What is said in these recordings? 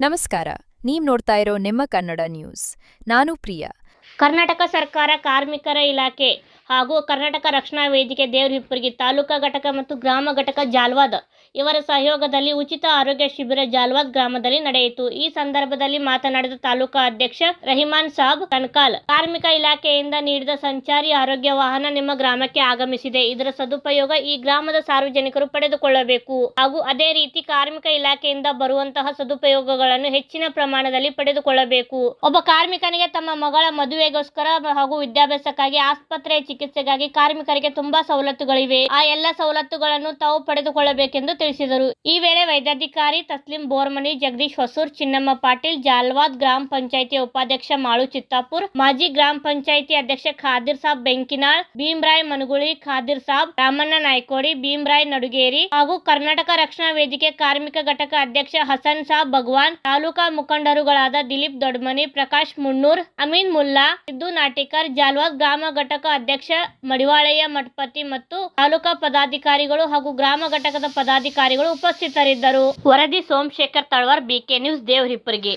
ನಮಸ್ಕಾರ ನೀವು ನೋಡ್ತಾ ಇರೋ ನಿಮ್ಮ ಕನ್ನಡ ನ್ಯೂಸ್ ನಾನು ಪ್ರಿಯಾ. ಕರ್ನಾಟಕ ಸರ್ಕಾರ, ಕಾರ್ಮಿಕರ ಇಲಾಖೆ ಹಾಗೂ ಕರ್ನಾಟಕ ರಕ್ಷಣಾ ವೇದಿಕೆ, ದೇವರಹಿಪ್ಪರಗಿ ತಾಲೂಕಾ ಘಟಕ ಮತ್ತು ಗ್ರಾಮ ಘಟಕ ಜಾಲ್ವಾದ ಇವರ ಸಹಯೋಗದಲ್ಲಿ ಉಚಿತ ಆರೋಗ್ಯ ಶಿಬಿರ ಜಾಲ್ವಾದ್ ಗ್ರಾಮದಲ್ಲಿ ನಡೆಯಿತು. ಈ ಸಂದರ್ಭದಲ್ಲಿ ಮಾತನಾಡಿದ ತಾಲೂಕಾ ಅಧ್ಯಕ್ಷ ರಹಿಮಾನ್ ಸಾಬ್ ಕನ್ಕಾಲ್ ಕಾರ್ಮಿಕ ಇಲಾಖೆಯಿಂದ ನೀಡಿದ ಸಂಚಾರಿ ಆರೋಗ್ಯ ವಾಹನ ನಿಮ್ಮ ಗ್ರಾಮಕ್ಕೆ ಆಗಮಿಸಿದೆ. ಇದರ ಸದುಪಯೋಗ ಈ ಗ್ರಾಮದ ಸಾರ್ವಜನಿಕರು ಪಡೆದುಕೊಳ್ಳಬೇಕು. ಹಾಗೂ ಅದೇ ರೀತಿ ಕಾರ್ಮಿಕ ಇಲಾಖೆಯಿಂದ ಬರುವಂತಹ ಸದುಪಯೋಗಗಳನ್ನು ಹೆಚ್ಚಿನ ಪ್ರಮಾಣದಲ್ಲಿ ಪಡೆದುಕೊಳ್ಳಬೇಕು. ಒಬ್ಬ ಕಾರ್ಮಿಕನಿಗೆ ತಮ್ಮ ಮಗಳ ಮದುವೆಗೋಸ್ಕರ ಹಾಗೂ ವಿದ್ಯಾಭ್ಯಾಸಕ್ಕಾಗಿ, ಆಸ್ಪತ್ರೆ ಚಿಕಿತ್ಸೆಗಾಗಿ ಕಾರ್ಮಿಕರಿಗೆ ತುಂಬಾ ಸವಲತ್ತುಗಳಿವೆ. ಆ ಎಲ್ಲ ಸವಲತ್ತುಗಳನ್ನು ತಾವು ಪಡೆದುಕೊಳ್ಳಬೇಕೆಂದು ತಿಳಿಸಿದರು. ಈ ವೇಳೆ ವೈದ್ಯಾಧಿಕಾರಿ ತಸ್ಲಿಂ ಬೋರ್ಮನಿ ಜಗದೀಶ್ ಹೊಸೂರ್, ಚಿನ್ನಮ್ಮ ಪಾಟೀಲ್, ಜಾಲ್ವಾದ್ ಗ್ರಾಮ ಪಂಚಾಯಿತಿ ಉಪಾಧ್ಯಕ್ಷ ಮಾಳು ಚಿತ್ತಾಪುರ್, ಮಾಜಿ ಗ್ರಾಮ ಪಂಚಾಯಿತಿ ಅಧ್ಯಕ್ಷ ಖಾದಿರ್ ಸಾಬ್ ಬೆಂಕಿನಾಳ್, ಭೀಮ್ರಾಯ್ ಮನುಗುಳಿ, ಖಾದಿರ್ ಸಾಬ್, ರಾಮಣ್ಣ ನಾಯ್ಕೋಡಿ, ಭೀಮ್ರಾಯ್ ನಡುಗೇರಿ ಹಾಗೂ ಕರ್ನಾಟಕ ರಕ್ಷಣಾ ವೇದಿಕೆ ಕಾರ್ಮಿಕ ಘಟಕ ಅಧ್ಯಕ್ಷ ಹಸನ್ ಸಾಬ್ ಭಗವಾನ್, ತಾಲೂಕಾ ಮುಖಂಡರುಗಳಾದ ದಿಲೀಪ್ ದೊಡ್ಮನಿ, ಪ್ರಕಾಶ್ ಮುನ್ನೂರ್, ಅಮೀನ್ ಮುಲ್ಲಾ ಸಿದ್ದು ನಾಟೇಕರ್ ಜಾಲ್ವಾದ್ ಗ್ರಾಮ ಘಟಕ ಅಧ್ಯಕ್ಷ ಮಡಿವಾಳಯ್ಯ ಮಠಪತಿ ಮತ್ತು ತಾಲೂಕಾ ಪದಾಧಿಕಾರಿಗಳು ಹಾಗೂ ಗ್ರಾಮ ಘಟಕದ ಪದಾಧಿಕಾರಿಗಳು ಉಪಸ್ಥಿತರಿದ್ದರು. ವರದಿ ಸೋಮಶೇಖರ್ ತಳವಾರ್, ಬಿಕೆ ನ್ಯೂಸ್, ದೇವರಿಪ್ಪರಿಗೆ.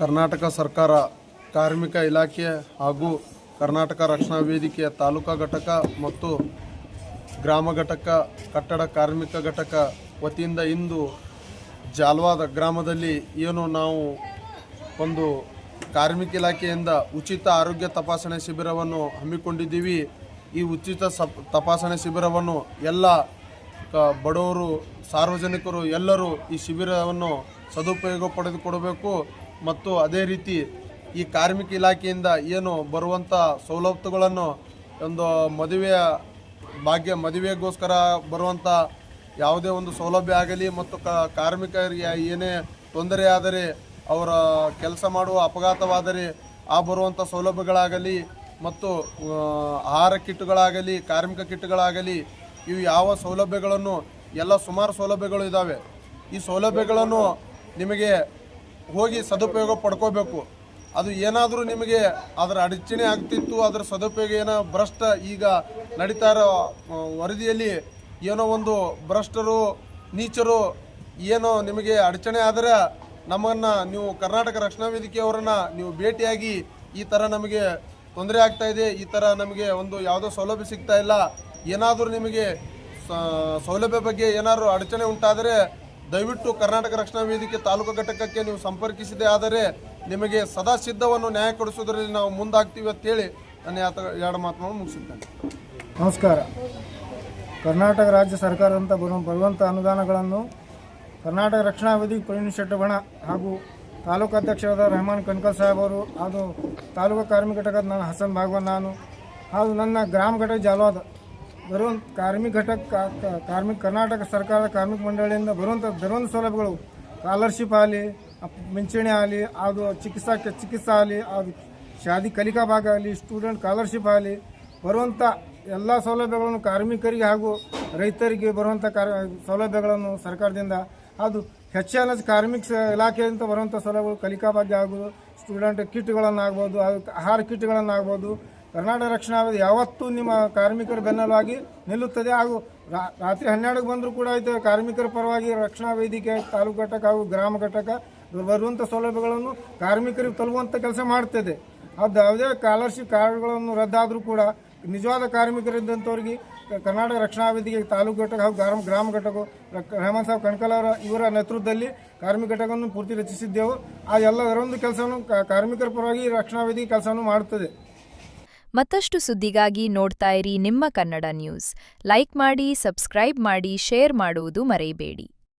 ಕರ್ನಾಟಕ ಸರ್ಕಾರ, ಕಾರ್ಮಿಕ ಇಲಾಖೆ ಹಾಗೂ ಕರ್ನಾಟಕ ರಕ್ಷಣಾ ವೇದಿಕೆಯ ತಾಲೂಕಾ ಘಟಕ ಮತ್ತು ಗ್ರಾಮ ಘಟಕ, ಕಟ್ಟಡ ಕಾರ್ಮಿಕ ಘಟಕ ವತಿಯಿಂದ ಇಂದು ಜಾಲ್ವಾದ ಗ್ರಾಮದಲ್ಲಿ ಏನು ನಾವು ಒಂದು ಕಾರ್ಮಿಕ ಇಲಾಖೆಯಿಂದ ಉಚಿತ ಆರೋಗ್ಯ ತಪಾಸಣೆ ಶಿಬಿರವನ್ನು ಹಮ್ಮಿಕೊಂಡಿದ್ದೀವಿ. ಈ ಉಚಿತ ತಪಾಸಣೆ ಶಿಬಿರವನ್ನು ಎಲ್ಲ ಬಡವರು, ಸಾರ್ವಜನಿಕರು ಎಲ್ಲರೂ ಈ ಶಿಬಿರವನ್ನು ಸದುಪಯೋಗ ಪಡೆದುಕೊಡಬೇಕು. ಮತ್ತು ಅದೇ ರೀತಿ ಈ ಕಾರ್ಮಿಕ ಇಲಾಖೆಯಿಂದ ಏನು ಬರುವಂಥ ಸವಲತ್ತುಗಳನ್ನು ಒಂದು ಮದುವೆಯ ಭಾಗ್ಯ, ಮದುವೆಗೋಸ್ಕರ ಬರುವಂಥ ಯಾವುದೇ ಒಂದು ಸೌಲಭ್ಯ ಆಗಲಿ ಮತ್ತು ಕಾರ್ಮಿಕರಿಗೆ ಏನೇ ತೊಂದರೆ ಆದರೆ ಅವರ ಕೆಲಸ ಮಾಡುವ ಅಪಘಾತವಾದರೆ ಆ ಬರುವಂಥ ಸೌಲಭ್ಯಗಳಾಗಲಿ ಮತ್ತು ಆಹಾರ ಕಿಟ್ಗಳಾಗಲಿ, ಕಾರ್ಮಿಕ ಕಿಟ್ಗಳಾಗಲಿ, ಇವು ಯಾವ ಸೌಲಭ್ಯಗಳನ್ನು, ಎಲ್ಲ ಸುಮಾರು ಸೌಲಭ್ಯಗಳು ಇದ್ದಾವೆ ಈ ಸೌಲಭ್ಯಗಳನ್ನು ನಿಮಗೆ ಹೋಗಿ ಸದುಪಯೋಗ ಪಡ್ಕೋಬೇಕು. ಅದು ಏನಾದರೂ ನಿಮಗೆ ಅದರ ಅಡಚಣೆ ಆಗ್ತಿತ್ತು, ಅದರ ಸದುಪಯೋಗ ಏನೋ ಭ್ರಷ್ಟ ಈಗ ನಡೀತಾ ಇರೋ ವರದಿಯಲ್ಲಿ ಏನೋ ಒಂದು ಭ್ರಷ್ಟರು, ನೀಚರು ಏನೋ ನಿಮಗೆ ಅಡಚಣೆ ಆದರೆ ನಮ್ಮನ್ನು ನೀವು ಕರ್ನಾಟಕ ರಕ್ಷಣಾ ವೇದಿಕೆಯವರನ್ನು ನೀವು ಭೇಟಿಯಾಗಿ ಈ ಥರ ನಮಗೆ ತೊಂದರೆ ಆಗ್ತಾ ಇದೆ, ಈ ಥರ ನಮಗೆ ಒಂದು ಯಾವುದೋ ಸೌಲಭ್ಯ ಸಿಗ್ತಾ ಇಲ್ಲ, ಏನಾದರೂ ನಿಮಗೆ ಸೌಲಭ್ಯ ಬಗ್ಗೆ ಏನಾದರೂ ಅಡಚಣೆ ಉಂಟಾದರೆ ದಯವಿಟ್ಟು ಕರ್ನಾಟಕ ರಕ್ಷಣಾ ವೇದಿಕೆ ತಾಲೂಕು ಘಟಕಕ್ಕೆ ನೀವು ಸಂಪರ್ಕಿಸಿದೆ ಆದರೆ ನಿಮಗೆ ಸದಾ ಸಿದ್ಧವನ್ನು ನ್ಯಾಯ ಕೊಡಿಸೋದ್ರಲ್ಲಿ ನಾವು ಮುಂದಾಗ್ತೀವಿ ಅಂತೇಳಿ ನಾನು ಯಾತ, ಎರಡು ಮಾತನ್ನು ಮುಗಿಸುತ್ತೇನೆ. ನಮಸ್ಕಾರ. ಕರ್ನಾಟಕ ರಾಜ್ಯ ಸರ್ಕಾರದಿಂದ ಬರು ಬರುವಂಥ ಅನುದಾನಗಳನ್ನು ಕರ್ನಾಟಕ ರಕ್ಷಣಾ ವೇದಿಕೆ ಪ್ರವೀಣ್ ಶೆಟ್ಟಬಣ ಹಾಗೂ ತಾಲೂಕು ಅಧ್ಯಕ್ಷರಾದ ರೆಹಮಾನ್ ಕನ್ಕಲ್ ಸಾಹೇಬ್ ಅವರು ಹಾಗೂ ತಾಲೂಕು ಕಾರ್ಮಿಕ ಘಟಕದ ನಾನು ಹಸನ್ ಭಾಗವನ್ ನಾನು ಹಾಗೂ ನನ್ನ ಗ್ರಾಮ ಘಟಕ ಜಾಲವಾದ ಬರುವಂಥ ಕಾರ್ಮಿಕ ಘಟಕ ಕಾರ್ಮಿಕ ಕರ್ನಾಟಕ ಸರ್ಕಾರದ ಕಾರ್ಮಿಕ ಮಂಡಳಿಯಿಂದ ಬರುವಂಥ ಬರುವಂಥ ಸೌಲಭ್ಯಗಳು ಸ್ಕಾಲರ್ಶಿಪ್ ಆಗಲಿ ಪಿಂಚಣಿ ಆಗಲಿ, ಅದು ಚಿಕಿತ್ಸಾ ಚಿಕಿತ್ಸಾ ಆಗಲಿ, ಅದು ಶಾದಿ ಕಲಿಕಾ ಭಾಗ ಆಗಲಿ ಸ್ಟೂಡೆಂಟ್ ಸ್ಕಾಲರ್ಶಿಪ್ ಆಗಲಿ ಬರುವಂಥ ಎಲ್ಲ ಸೌಲಭ್ಯಗಳನ್ನು ಕಾರ್ಮಿಕರಿಗೆ ಹಾಗೂ ರೈತರಿಗೆ ಬರುವಂಥ ಕಾರ್, ಸೌಲಭ್ಯಗಳನ್ನು ಸರ್ಕಾರದಿಂದ ಅದು ಹೆಚ್ಚಿನ ಕಾರ್ಮಿಕ ಇಲಾಖೆಯಿಂದ ಬರುವಂಥ ಸೌಲಭ್ಯಗಳು ಕಲಿಕಾ ಭಾಗ್ಯ ಆಗ್ಬೋದು ಸ್ಟೂಡೆಂಟ್ ಕಿಟ್ಗಳನ್ನಾಗ್ಬೋದು, ಅದು ಆಹಾರ ಕಿಟ್ಗಳನ್ನಾಗ್ಬೋದು, ಕರ್ನಾಟಕ ರಕ್ಷಣಾ ಯಾವತ್ತೂ ನಿಮ್ಮ ಕಾರ್ಮಿಕರ ಬೆನ್ನಲಾಗಿ ನಿಲ್ಲುತ್ತದೆ ಹಾಗೂ ರಾತ್ರಿ ಹನ್ನೆರಡಕ್ಕೆ ಬಂದರೂ ಕೂಡ ಆಯಿತು ಕಾರ್ಮಿಕರ ಪರವಾಗಿ ರಕ್ಷಣಾ ವೇದಿಕೆ, ತಾಲೂಕು ಘಟಕ ಹಾಗೂ ಗ್ರಾಮ ಘಟಕ ಬರುವಂಥ ಸೌಲಭ್ಯಗಳನ್ನು ಕಾರ್ಮಿಕರಿಗೆ ತಲುಪುವಂಥ ಕೆಲಸ ಮಾಡ್ತದೆ. ಅದು ಯಾವುದೇ ಸ್ಕಾಲರ್ಶಿಪ್ ಕಾರ್ಡ್ಗಳನ್ನು ರದ್ದಾದರೂ ಕೂಡ ನಿಜವಾದ ಕಾರ್ಮಿಕರಿದ್ದಂಥವ್ರಿಗೆ ಕರ್ನಾಟಕ ರಕ್ಷಣಾ ವೇದಿಕೆ ತಾಲೂಕು ಘಟಕ ಹಾಗೂ ಗ್ರಾಮ ಗ್ರಾಮ ಘಟಕ ರೆಹಮಾನ್ ಸಾಹೇಬ್ ಕಣ್ಕಲ್ ಅವರ ಇವರ ನೇತೃತ್ವದಲ್ಲಿ ಕಾರ್ಮಿಕ ಘಟಕವನ್ನು ಪೂರ್ತಿ ರಚಿಸಿದ್ದೆವು. ಆ ಎಲ್ಲದರೊಂದು ಕೆಲಸವನ್ನು ಕಾರ್ಮಿಕರ ಪರವಾಗಿ ರಕ್ಷಣಾ ವೇದಿಕೆ ಕೆಲಸವನ್ನು ಮಾಡುತ್ತದೆ. ಮತ್ತಷ್ಟು ಸುದ್ದಿಗಾಗಿ ನೋಡ್ತಾ ಇರಿ ನಿಮ್ಮ ಕನ್ನಡ ನ್ಯೂಸ್. ಲೈಕ್ ಮಾಡಿ, ಸಬ್ಸ್ಕ್ರೈಬ್ ಮಾಡಿ, ಶೇರ್ ಮಾಡುವುದು ಮರೆಯಬೇಡಿ.